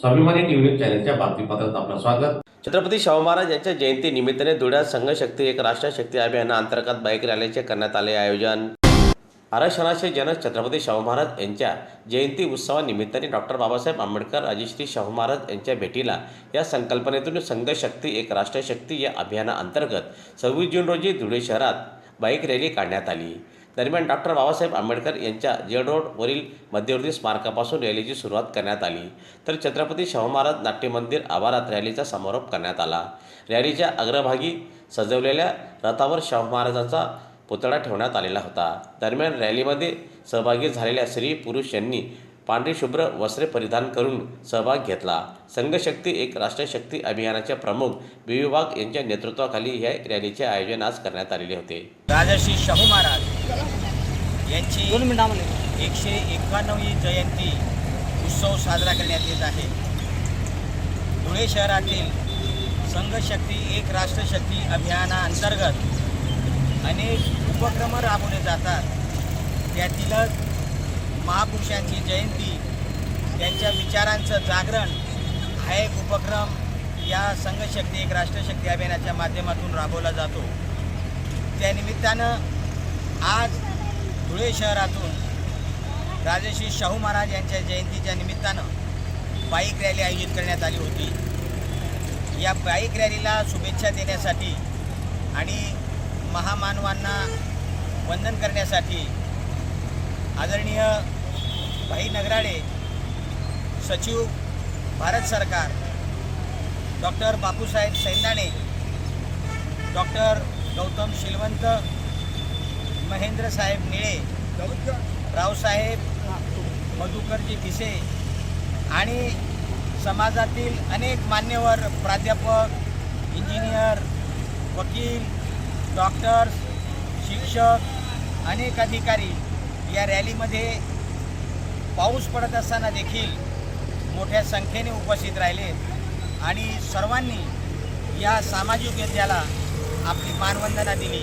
स्वाभिमानी न्यूज चॅनलच्या बातमीपत्रात आपलं स्वागत. छत्रपती शाहू महाराज यांच्या जयंती निमित्ताने धुळ्यात संघशक्ती एक राष्ट्रीय शक्ती अभियानाअंतर्गत बाईक रॅलीचे करण्यात आले आयोजन. आरक्षणाचे जनक छत्रपती शाहू महाराज यांच्या जयंती उत्सवानिमित्ताने डॉक्टर बाबासाहेब आंबेडकर राजश्री शाहू महाराज यांच्या भेटीला या संकल्पनेतून संघशक्ती एक राष्ट्रशक्ती या अभियानाअंतर्गत सव्वीस जून रोजी धुळे शहरात बाईक रॅली काढण्यात आली. दरम्यान डॉक्टर बाबासाहेब आंबेडकर यांच्या जेड रोडवरील मध्यवर्ती स्मारकापासून रॅलीची सुरुवात करण्यात आली. तर छत्रपती शाहू महाराज नाट्य मंदिर आवारात रॅलीचा समारोप करण्यात आला. रॅलीच्या अग्रभागी सजवलेल्या रथावर शाहू महाराजांचा पुतळा ठेवण्यात आलेला होता. दरम्यान रॅलीमध्ये सहभागी झालेल्या स्त्री पुरुष यांनी पांढरी शुभ्र वस्त्रे परिधान करून सहभाग घेतला. संघशक्ती एक राष्ट्रशक्ती अभियानाचे प्रमुख बी विभाग यांच्या नेतृत्वाखाली या रॅलीचे आयोजन आज करण्यात आलेले होते. राजर्षी शाहू महाराज यांची एकशे एकाण्णवी जयंती उत्सव साजरा करण्यात येत आहे. धुळे शहरातील संघशक्ती एक राष्ट्रशक्ती अभियानाअंतर्गत अनेक उपक्रम राबवले जातात. त्यातीलच महापुरुषांची जयंती त्यांच्या विचारांचं जागरण हा एक उपक्रम या संघशक्ती एक राष्ट्रशक्ती अभियानाच्या माध्यमातून राबवला जातो. त्यानिमित्तानं आज धुळे शहरातून राजश्री शाहू महाराज यांच्या जयंतीच्या निमित्तानं बाईक रॅली आयोजित करण्यात आली होती. या बाईक रॅलीला शुभेच्छा देण्यासाठी आणि महामानवांना वंदन करण्यासाठी आदरणीय भाई नगराडे सचिव भारत सरकार डॉक्टर बापूसाहेब सैंदाणे डॉक्टर गौतम शिलवंत महेंद्र साहेब निळे रावसाहेब मधुकरजी भिसे आणि समाजातील अनेक मान्यवर प्राध्यापक इंजिनियर वकील डॉक्टर्स शिक्षक अनेक अधिकारी या रॅलीमध्ये पाऊस पडत असताना देखील मोठ्या संख्येने उपस्थित राहिले. आणि सर्वांनी या सामाजिक यज्ञाला आपली मानवंदना दिली.